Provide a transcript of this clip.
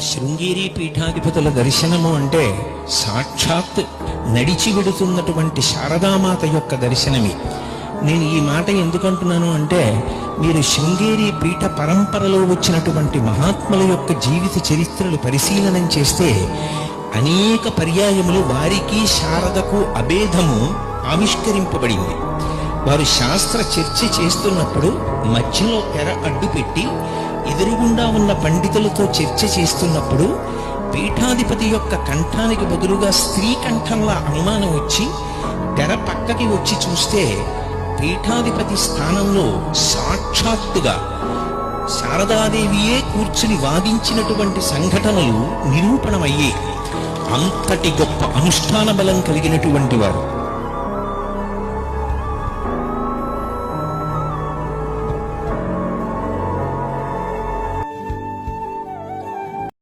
శృంగేరి పీఠాధిపతుల దర్శనము అంటే సాక్షాత్ నడిచి వెడుతున్నటువంటి శారదామాత యొక్క దర్శనమే. నేను ఈ మాట ఎందుకంటున్నాను అంటే మీరు శృంగేరి పీఠ పరంపరలో వచ్చినటువంటి మహాత్ముల యొక్క జీవిత చరిత్రలు పరిశీలనం చేస్తే అనేక పర్యాయములు వారికి శారదకు అభేదము ఆవిష్కరింపబడింది. వారు శాస్త్ర చర్చ చేస్తున్నప్పుడు మధ్యలో తెర అడ్డుపెట్టి ఎదురుగుండా ఉన్న పండితులతో చర్చ చేస్తున్నప్పుడు పీఠాధిపతి యొక్క కంఠానికి బదులుగా స్త్రీ కంఠంలా అనుమానం వచ్చి తెర పక్కకి వచ్చి చూస్తే పీఠాధిపతి స్థానంలో సాక్షాత్తుగా శారదాదేవియే కూర్చుని వాదించినటువంటి సంఘటనలు నిరూపణమయ్యే అంతటి గొప్ప అనుష్ఠాన బలం కలిగినటువంటి వారు.